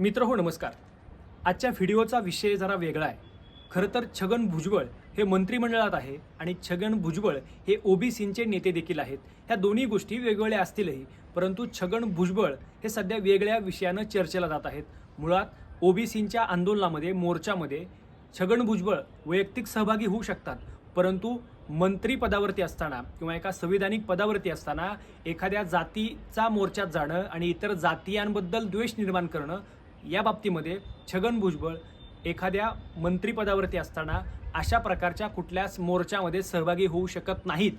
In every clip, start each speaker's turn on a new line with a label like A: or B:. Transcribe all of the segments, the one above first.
A: मित्र हो नमस्कार. आजच्या व्हिडिओचा विषय जरा वेगळा आहे. खरं तर छगन भुजबळ हे मंत्रिमंडळात आहे आणि छगन भुजबळ हे ओबीसींचे नेते देखील आहेत. ह्या दोन्ही गोष्टी वेगवेगळ्या असतीलही परंतु छगन भुजबळ हे सध्या वेगळ्या विषयानं चर्चेला जात आहेत. मुळात ओबीसींच्या आंदोलनामध्ये मोर्चामध्ये छगन भुजबळ वैयक्तिक सहभागी होऊ शकतात. परंतु मंत्रीपदावरती असताना किंवा एका संविधानिक पदावरती असताना एखाद्या जातीचा मोर्चात जाणं आणि इतर जातीयांबद्दल द्वेष निर्माण करणं या बाबतीमध्ये छगन भुजबळ एखाद्या मंत्रिपदावरती असताना अशा प्रकारच्या कुठल्याच मोर्चामध्ये सहभागी होऊ शकत नाहीत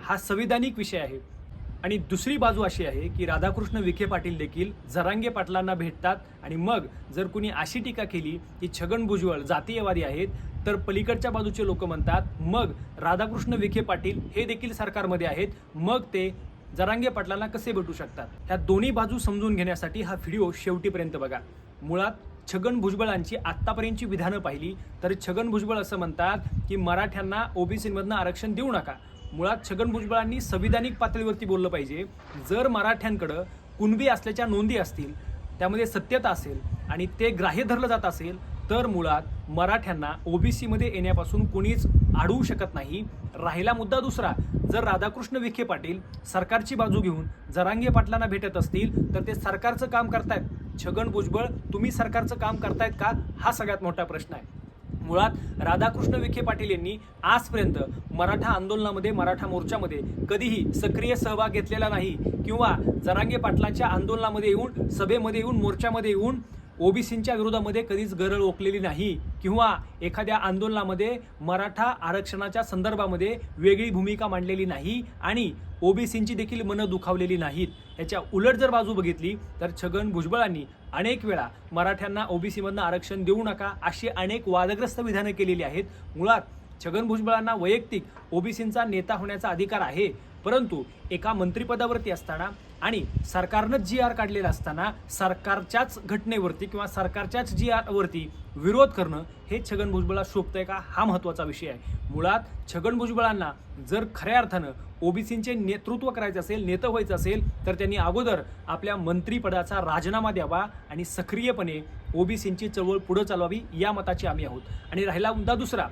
A: हा संविधानिक विषय आहे. आणि दुसरी बाजू अशी आहे की राधाकृष्ण विखे पाटील देखील जरांगे पाटलांना भेटतात आणि मग जर कुणी अशी टीका केली की छगन भुजबळ जातीयवादी आहेत तर पलीकडच्या बाजूचे लोक म्हणतात मग राधाकृष्ण विखे पाटील हे देखील सरकारमध्ये आहेत मग ते जरांगे पाटलांना कसे भेटू शकतात? ह्या दोन्ही बाजू समजून घेण्यासाठी हा व्हिडिओ शेवटीपर्यंत बघा. मुळात छगन भुजबळांची आत्तापर्यंतची विधानं पाहिली तर छगन भुजबळ असं म्हणतात की मराठ्यांना ओबीसीमधनं आरक्षण देऊ नका. मुळात छगन भुजबळांनी संविधानिक पातळीवरती बोललं पाहिजे. जर मराठ्यांकडं कुणबी असल्याच्या नोंदी असतील त्यामध्ये सत्यता असेल आणि ते ग्राह्य धरलं जात असेल तर मुळात मराठ्यांना ओबीसीमध्ये येण्यापासून कोणीच अडवू शकत नाही. राहिला मुद्दा दुसरा. जर राधाकृष्ण विखे पाटील सरकारची बाजू घेऊन जरांगे पाटलांना भेटत असतील तर ते सरकारचं काम करतायत. छगन भुजबळ तुम्ही सरकारचं काम करतायत का? हा सगळ्यात मोठा प्रश्न आहे. मुळात राधाकृष्ण विखे पाटील यांनी आजपर्यंत मराठा आंदोलनामध्ये मराठा मोर्चामध्ये कधीही सक्रिय सहभाग घेतलेला नाही. किंवा जरांगे पाटलांच्या आंदोलनामध्ये येऊन सभेमध्ये येऊन मोर्चामध्ये येऊन ओबीसींच्या विरोधामध्ये कधीच गरळ ओकलेली नाही किंवा एखाद्या आंदोलनामध्ये मराठा आरक्षणाच्या संदर्भामध्ये वेगळी भूमिका मांडलेली नाही आणि ओबीसींची देखील मनं दुखावलेली नाहीत. याच्या उलट जर बाजू बघितली तर छगन भुजबळांनी अनेक वेळा मराठ्यांना ओबीसीमधनं आरक्षण देऊ नका अशी अनेक वादग्रस्त विधानं केलेली आहेत. मुळात छगन भुजबळांना वैयक्तिक ओबीसींचा नेता होण्याचा अधिकार आहे परंतु एका मंत्रिपदावरती असताना आणि सरकारनं जी आर काढलेला असताना सरकारच्याच घटनेवरती किंवा सरकारच्याच जी आरवरती विरोध करणं हे छगन भुजबळाला आहे का? हा महत्त्वाचा विषय आहे. मुळात छगन भुजबळांना जर खऱ्या अर्थानं ओबीसींचे नेतृत्व करायचं असेल नेतं व्हायचं असेल तर त्यांनी अगोदर आपल्या मंत्रिपदाचा राजीनामा द्यावा आणि सक्रियपणे ओबीसींची चळवळ पुढं चालवावी या मताची आम्ही आहोत. आणि राहिला मुद्दा दुसरा.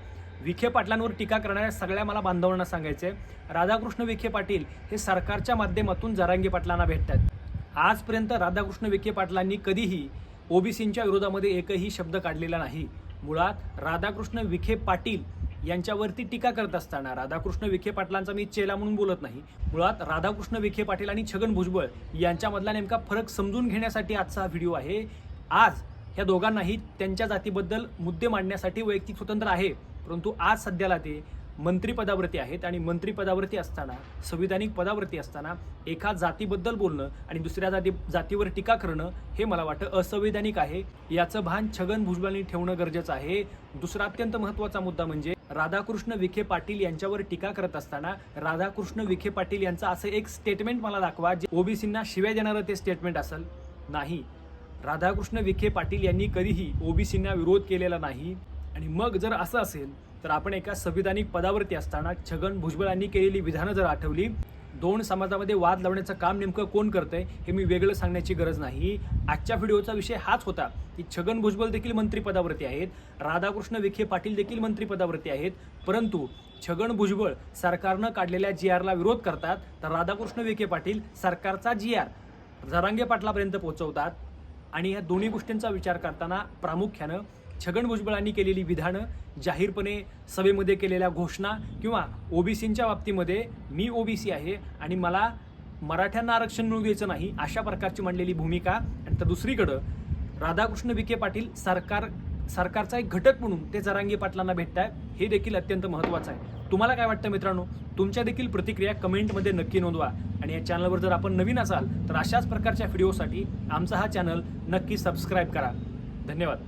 A: विखे पाटलांवर टीका करणाऱ्या सगळ्या मला बांधवांना सांगायचं आहे. राधाकृष्ण विखे पाटील हे सरकारच्या माध्यमातून जरांगी पाटलांना भेटतात आजपर्यंत राधाकृष्ण विखे पाटलांनी कधीही ओबीसींच्या विरोधामध्ये एकही शब्द काढलेला नाही. मुळात राधाकृष्ण विखे पाटील यांच्यावरती टीका करत असताना राधाकृष्ण विखे पाटलांचा मी चेला म्हणून बोलत नाही. मुळात राधाकृष्ण विखे पाटील आणि छगन भुजबळ यांच्यामधला नेमका फरक समजून घेण्यासाठी आजचा हा व्हिडिओ आहे. आज ह्या दोघांनाही त्यांच्या जातीबद्दल मुद्दे मांडण्यासाठी वैयक्तिक स्वतंत्र आहे. परंतु आज सध्याला ते मंत्रिपदावरती आहेत आणि मंत्रिपदावरती असताना संविधानिक पदावरती असताना एका जातीबद्दल बोलणं आणि दुसऱ्या जाती जातीवर टीका करणं हे मला वाटतं असंवैधानिक आहे. याचं भान छगन भुजबळांनी ठेवणं गरजेचं आहे. दुसरा अत्यंत महत्त्वाचा मुद्दा म्हणजे राधाकृष्ण विखे पाटील यांच्यावर टीका करत असताना राधाकृष्ण विखे पाटील यांचं असं एक स्टेटमेंट मला दाखवा जे ओबीसींना शिव्या देणारं ते स्टेटमेंट असेल. नाही. राधाकृष्ण विखे पाटील यांनी कधीही ओबीसींना विरोध केलेला नाही. आणि मग जर असं असेल तर आपण एका संविधानिक पदावरती असताना छगन भुजबळांनी केलेली विधानं जर आठवली दोन समाजामध्ये वाद लावण्याचं काम नेमकं कोण करतंय हे मी वेगळं सांगण्याची गरज नाही. आजच्या व्हिडिओचा विषय हाच होता की छगन भुजबळ देखील मंत्रिपदावरती आहेत राधाकृष्ण विखे पाटील देखील मंत्रिपदावरती आहेत परंतु छगन भुजबळ सरकारनं काढलेल्या जी आरला विरोध करतात तर राधाकृष्ण विखे पाटील सरकारचा जी आर झरांगे पाटलापर्यंत पोहोचवतात. आणि या दोन्ही गोष्टींचा विचार करताना प्रामुख्यानं छगन भुजबळांनी केलेली विधानं जाहीरपणे सभेमध्ये केलेल्या घोषणा किंवा ओबीसींच्या बाबतीमध्ये मी ओबीसी आहे आणि मला मराठ्यांना आरक्षण मिळू द्यायचं नाही अशा प्रकारची मांडलेली भूमिका. आणि तर दुसरीकडं राधाकृष्ण विखे पाटील सरकार सरकारचा एक घटक म्हणून ते जरांगी पाटलांना भेटताय हे देखील अत्यंत महत्त्वाचं आहे. तुम्हाला काय वाटतं मित्रांनो? तुमच्या देखील प्रतिक्रिया कमेंटमध्ये नक्की नोंदवा. आणि या चॅनलवर जर आपण नवीन असाल तर अशाच प्रकारच्या व्हिडिओसाठी आमचा हा चॅनल नक्की सबस्क्राईब करा. धन्यवाद.